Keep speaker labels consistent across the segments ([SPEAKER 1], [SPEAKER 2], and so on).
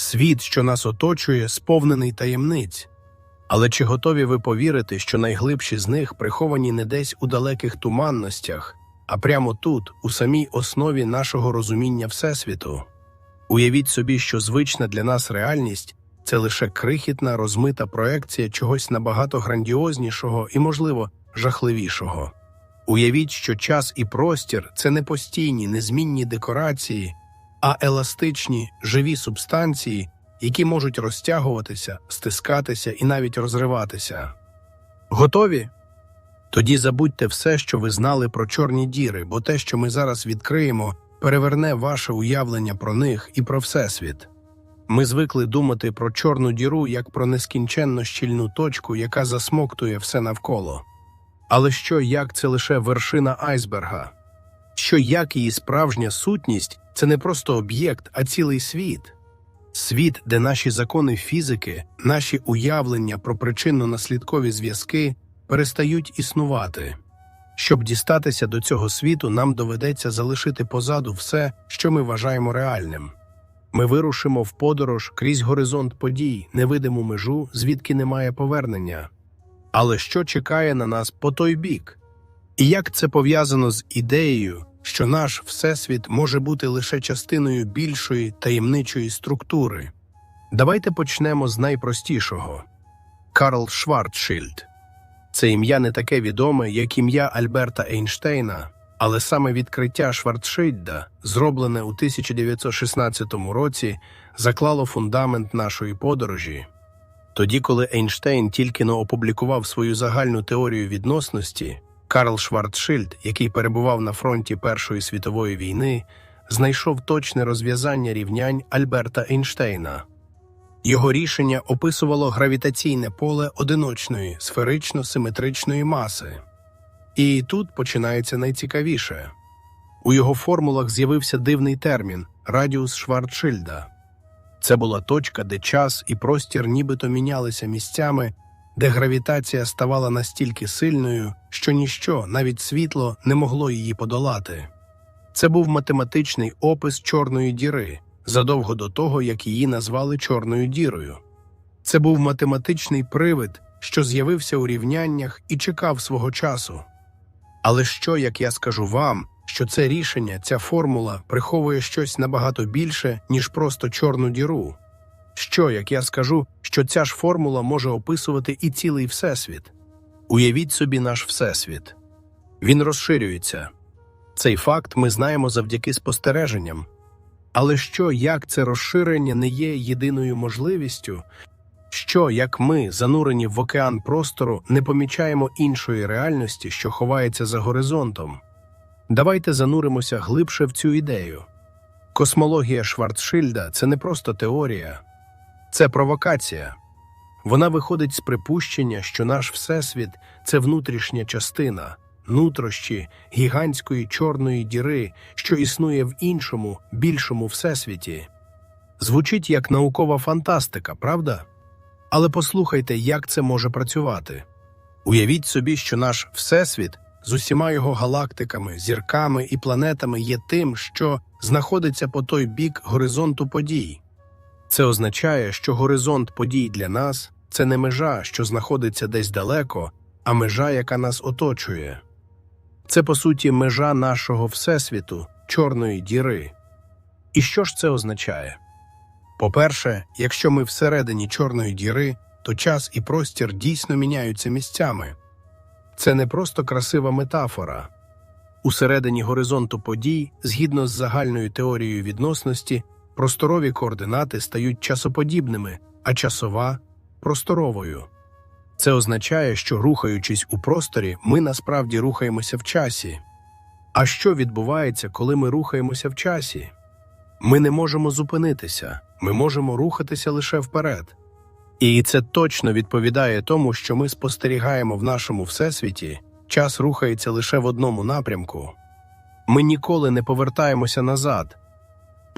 [SPEAKER 1] Світ, що нас оточує, сповнений таємниць. Але чи готові ви повірити, що найглибші з них приховані не десь у далеких туманностях, а прямо тут, у самій основі нашого розуміння Всесвіту? Уявіть собі, що звична для нас реальність це лише крихітна розмита проекція чогось набагато грандіознішого і, можливо, жахливішого. Уявіть, що час і простір це не постійні, незмінні декорації, а еластичні, живі субстанції, які можуть розтягуватися, стискатися і навіть розриватися. Готові? Тоді забудьте все, що ви знали про чорні діри, бо те, що ми зараз відкриємо, переверне ваше уявлення про них і про Всесвіт. Ми звикли думати про чорну діру як про нескінченно щільну точку, яка засмоктує все навколо. Але що як це лише вершина айсберга? Що як її справжня сутність це не просто об'єкт, а цілий світ? Світ, де наші закони фізики, наші уявлення про причинно-наслідкові зв'язки перестають існувати. Щоб дістатися до цього світу, нам доведеться залишити позаду все, що ми вважаємо реальним. Ми вирушимо в подорож крізь горизонт подій, невидиму межу, звідки немає повернення. Але що чекає на нас по той бік? І як це пов'язано з ідеєю, що наш всесвіт може бути лише частиною більшої таємничої структури? Давайте почнемо з найпростішого Карл Шварцшильд. Це ім'я не таке відоме, як ім'я Альберта Ейнштейна, але саме відкриття Шварцшильда, зроблене у 1916 році, заклало фундамент нашої подорожі. Тоді, коли Ейнштейн тільки но опублікував свою загальну теорію відносності, Карл Шварцшильд, який перебував на фронті Першої світової війни, знайшов точне розв'язання рівнянь Альберта Ейнштейна. Його рішення описувало гравітаційне поле одиночної сферично-симетричної маси. І тут починається найцікавіше. У його формулах з'явився дивний термін радіус Шварцшильда. Це була точка, де час і простір нібито мінялися місцями, де гравітація ставала настільки сильною, що ніщо, навіть світло, не могло її подолати. Це був математичний опис чорної діри задовго до того, як її назвали Чорною дірою. Це був математичний привид, що з'явився у рівняннях і чекав свого часу. Але що, як я скажу вам, що це рішення, ця формула приховує щось набагато більше, ніж просто чорну діру? Що, як я скажу, що ця ж формула може описувати і цілий всесвіт? Уявіть собі наш всесвіт. Він розширюється. Цей факт ми знаємо завдяки спостереженням. Але що, як це розширення не є єдиною можливістю? Що, як ми, занурені в океан простору, не помічаємо іншої реальності, що ховається за горизонтом? Давайте зануримося глибше в цю ідею. Космологія Шварцшильда це не просто теорія, це провокація. Вона виходить з припущення, що наш Всесвіт це внутрішня частина, нутрощі гігантської чорної діри, що існує в іншому, більшому всесвіті. Звучить як наукова фантастика, правда? Але послухайте, як це може працювати. Уявіть собі, що наш Всесвіт з усіма його галактиками, зірками і планетами є тим, що знаходиться по той бік горизонту подій. Це означає, що горизонт подій для нас це не межа, що знаходиться десь далеко, а межа, яка нас оточує. Це, по суті, межа нашого Всесвіту, чорної діри. І що ж це означає? По-перше, якщо ми всередині чорної діри, то час і простір дійсно міняються місцями. Це не просто красива метафора. Усередині горизонту подій, згідно з загальною теорією відносності, просторові координати стають часоподібними, а часова просторовою. Це означає, що рухаючись у просторі, ми насправді рухаємося в часі. А що відбувається, коли ми рухаємося в часі? Ми не можемо зупинитися, ми можемо рухатися лише вперед. І це точно відповідає тому, що ми спостерігаємо в нашому всесвіті, час рухається лише в одному напрямку. Ми ніколи не повертаємося назад.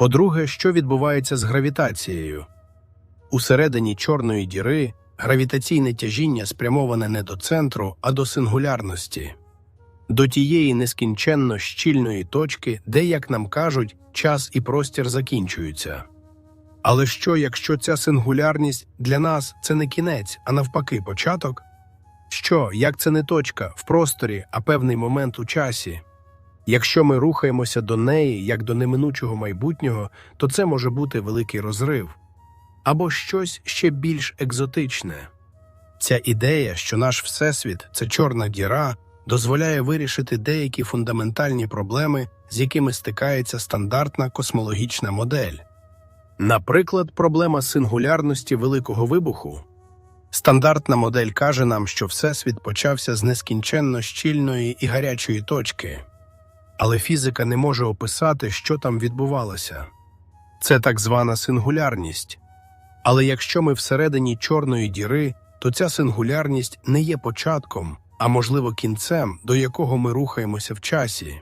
[SPEAKER 1] По-друге, що відбувається з гравітацією? Усередині чорної діри гравітаційне тяжіння спрямоване не до центру, а до сингулярності, до тієї нескінченно щільної точки, де, як нам кажуть, час і простір закінчуються. Але що, якщо ця сингулярність для нас це не кінець, а навпаки, початок? Що, як це не точка в просторі, а певний момент у часі? Якщо ми рухаємося до неї як до неминучого майбутнього, то це може бути великий розрив або щось ще більш екзотичне. Ця ідея, що наш всесвіт це чорна діра, дозволяє вирішити деякі фундаментальні проблеми, з якими стикається стандартна космологічна модель. Наприклад, проблема сингулярності Великого вибуху. Стандартна модель каже нам, що Всесвіт почався з нескінченно щільної і гарячої точки, але фізика не може описати, що там відбувалося. Це так звана сингулярність. Але якщо ми всередині чорної діри, то ця сингулярність не є початком, а можливо кінцем, до якого ми рухаємося в часі.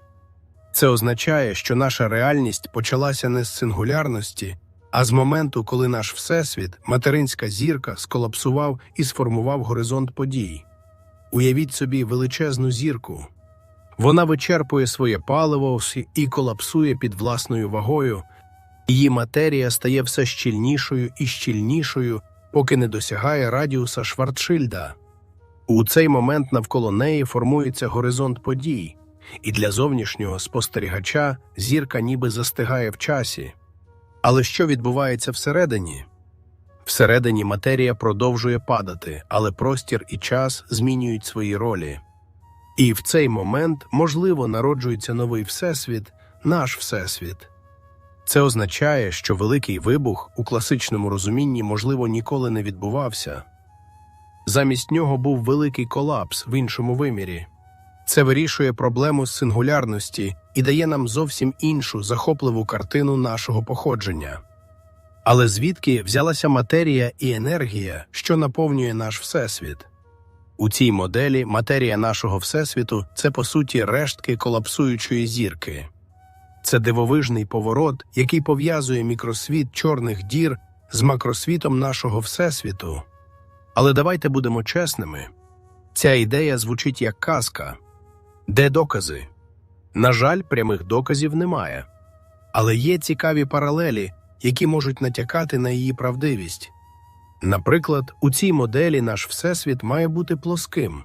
[SPEAKER 1] Це означає, що наша реальність почалася не з сингулярності, а з моменту, коли наш всесвіт, материнська зірка, сколапсував і сформував горизонт подій. Уявіть собі величезну зірку. Вона вичерпує своє паливо і колапсує під власною вагою. Її матерія стає все щільнішою і щільнішою, поки не досягає радіуса Шварцшильда. У цей момент навколо неї формується горизонт подій, і для зовнішнього спостерігача зірка ніби застигає в часі. Але що відбувається всередині? Всередині матерія продовжує падати, але простір і час змінюють свої ролі. І в цей момент, можливо, народжується новий всесвіт, наш всесвіт. Це означає, що великий вибух у класичному розумінні, можливо, ніколи не відбувався. Замість нього був великий колапс в іншому вимірі. Це вирішує проблему з сингулярності і дає нам зовсім іншу захопливу картину нашого походження. Але звідки взялася матерія і енергія, що наповнює наш всесвіт? У цій моделі матерія нашого всесвіту це по суті рештки колапсуючої зірки. Це дивовижний поворот, який пов'язує мікросвіт чорних дір з макросвітом нашого всесвіту. Але давайте будемо чесними ця ідея звучить як казка. Де докази? На жаль, прямих доказів немає. Але є цікаві паралелі, які можуть натякати на її правдивість. Наприклад, у цій моделі наш всесвіт має бути плоским.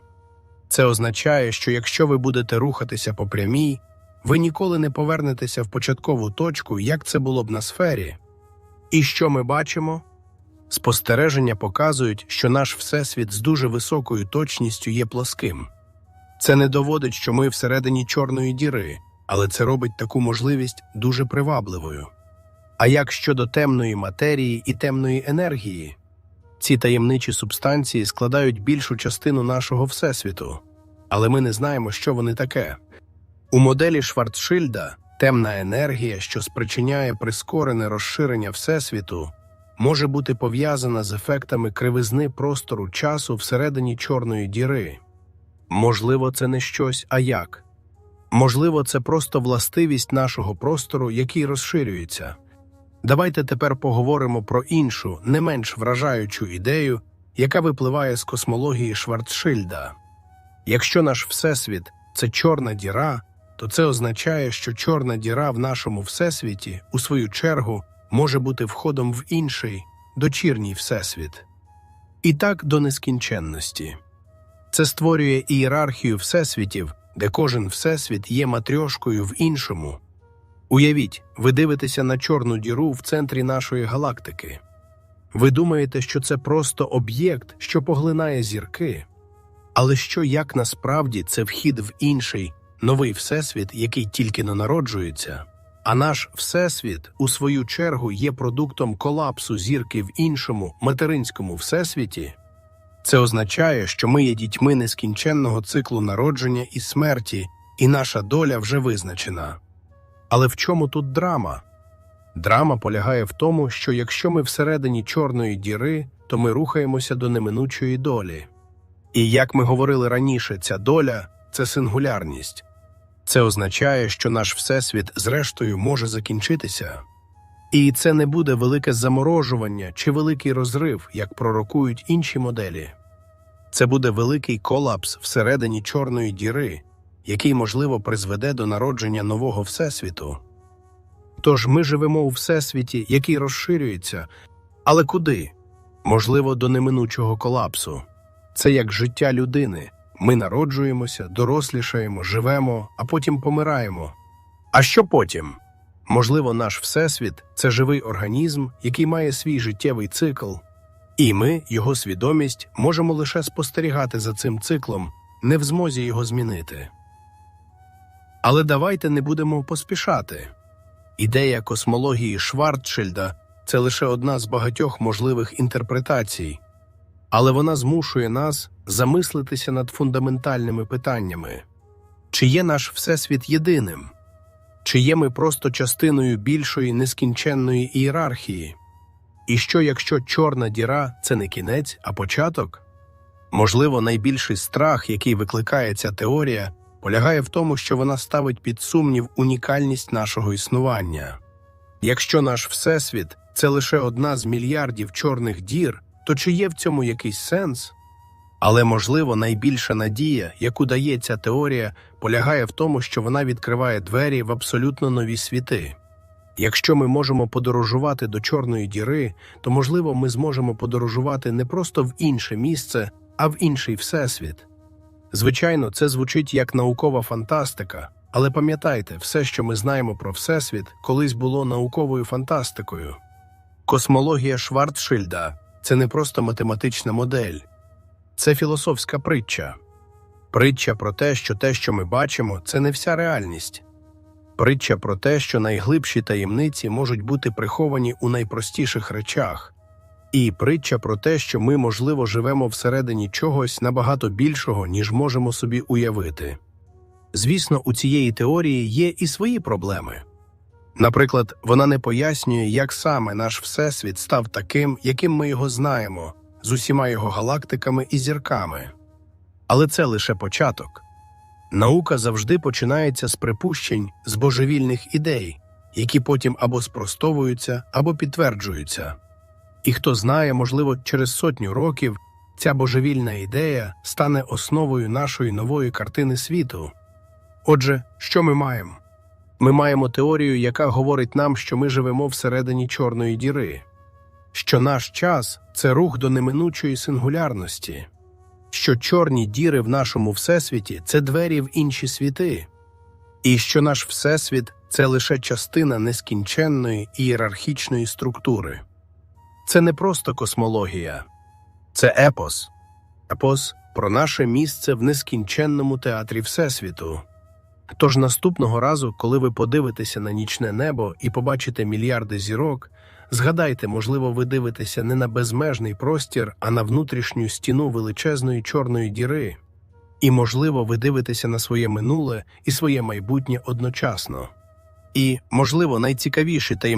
[SPEAKER 1] Це означає, що якщо ви будете рухатися по прямій, ви ніколи не повернетеся в початкову точку, як це було б на сфері. І що ми бачимо? Спостереження показують, що наш всесвіт з дуже високою точністю є плоским. Це не доводить, що ми всередині чорної діри, але це робить таку можливість дуже привабливою. А як щодо темної матерії і темної енергії, ці таємничі субстанції складають більшу частину нашого всесвіту, але ми не знаємо, що вони таке. У моделі Шварцшильда темна енергія, що спричиняє прискорене розширення Всесвіту, може бути пов'язана з ефектами кривизни простору часу всередині чорної діри. Можливо, це не щось, а як. Можливо, це просто властивість нашого простору, який розширюється. Давайте тепер поговоримо про іншу, не менш вражаючу ідею, яка випливає з космології Шварцшильда. Якщо наш Всесвіт це чорна діра, то це означає, що чорна діра в нашому всесвіті, у свою чергу, може бути входом в інший, дочірній всесвіт. І так до нескінченності. Це створює ієрархію всесвітів, де кожен всесвіт є матрьошкою в іншому. Уявіть, ви дивитеся на чорну діру в центрі нашої галактики. Ви думаєте, що це просто об'єкт, що поглинає зірки. Але що як насправді це вхід в інший, новий всесвіт, який тільки не народжується, а наш всесвіт, у свою чергу, є продуктом колапсу зірки в іншому материнському всесвіті. Це означає, що ми є дітьми нескінченного циклу народження і смерті, і наша доля вже визначена. Але в чому тут драма? Драма полягає в тому, що якщо ми всередині чорної діри, то ми рухаємося до неминучої долі. І як ми говорили раніше, ця доля це сингулярність. Це означає, що наш всесвіт, зрештою, може закінчитися. І це не буде велике заморожування чи великий розрив, як пророкують інші моделі. Це буде великий колапс всередині чорної діри, який, можливо, призведе до народження нового всесвіту. Тож ми живемо у всесвіті, який розширюється. Але куди? Можливо, до неминучого колапсу. Це як життя людини. Ми народжуємося, дорослішаємо, живемо, а потім помираємо. А що потім? Можливо, наш всесвіт це живий організм, який має свій життєвий цикл, і ми, його свідомість, можемо лише спостерігати за цим циклом, не в змозі його змінити. Але давайте не будемо поспішати. Ідея космології Шварцшильда це лише одна з багатьох можливих інтерпретацій, але вона змушує нас замислитися над фундаментальними питаннями: чи є наш всесвіт єдиним? Чи є ми просто частиною більшої нескінченної ієрархії? І що, якщо чорна діра це не кінець, а початок? Можливо, найбільший страх, який викликає ця теорія, полягає в тому, що вона ставить під сумнів унікальність нашого існування. Якщо наш всесвіт це лише одна з мільярдів чорних дір, то чи є в цьому якийсь сенс? Але, можливо, найбільша надія, яку дає ця теорія, полягає в тому, що вона відкриває двері в абсолютно нові світи. Якщо ми можемо подорожувати до Чорної діри, то, можливо, ми зможемо подорожувати не просто в інше місце, а в інший всесвіт. Звичайно, це звучить як наукова фантастика, але пам'ятайте, все, що ми знаємо про Всесвіт, колись було науковою фантастикою. Космологія Шварцшильда це не просто математична модель, це філософська притча. Притча про те, що те, що ми бачимо, це не вся реальність. Притча про те, що найглибші таємниці можуть бути приховані у найпростіших речах, і притча про те, що ми, можливо, живемо всередині чогось набагато більшого, ніж можемо собі уявити. Звісно, у цієї теорії є і свої проблеми. Наприклад, вона не пояснює, як саме наш Всесвіт став таким, яким ми його знаємо, з усіма його галактиками і зірками. Але це лише початок. Наука завжди починається з припущень, з божевільних ідей, які потім або спростовуються, або підтверджуються. І хто знає, можливо, через сотню років ця божевільна ідея стане основою нашої нової картини світу. Отже, що ми маємо? Ми маємо теорію, яка говорить нам, що ми живемо всередині чорної діри, що наш час це рух до неминучої сингулярності, що чорні діри в нашому всесвіті це двері в інші світи, і що наш всесвіт це лише частина нескінченної ієрархічної структури. Це не просто космологія, це епос, епос про наше місце в нескінченному театрі Всесвіту. Тож наступного разу, коли ви подивитеся на нічне небо і побачите мільярди зірок, згадайте, можливо, ви дивитеся не на безмежний простір, а на внутрішню стіну величезної чорної діри. І, можливо, ви дивитеся на своє минуле і своє майбутнє одночасно. І, можливо, найцікавіші таємниці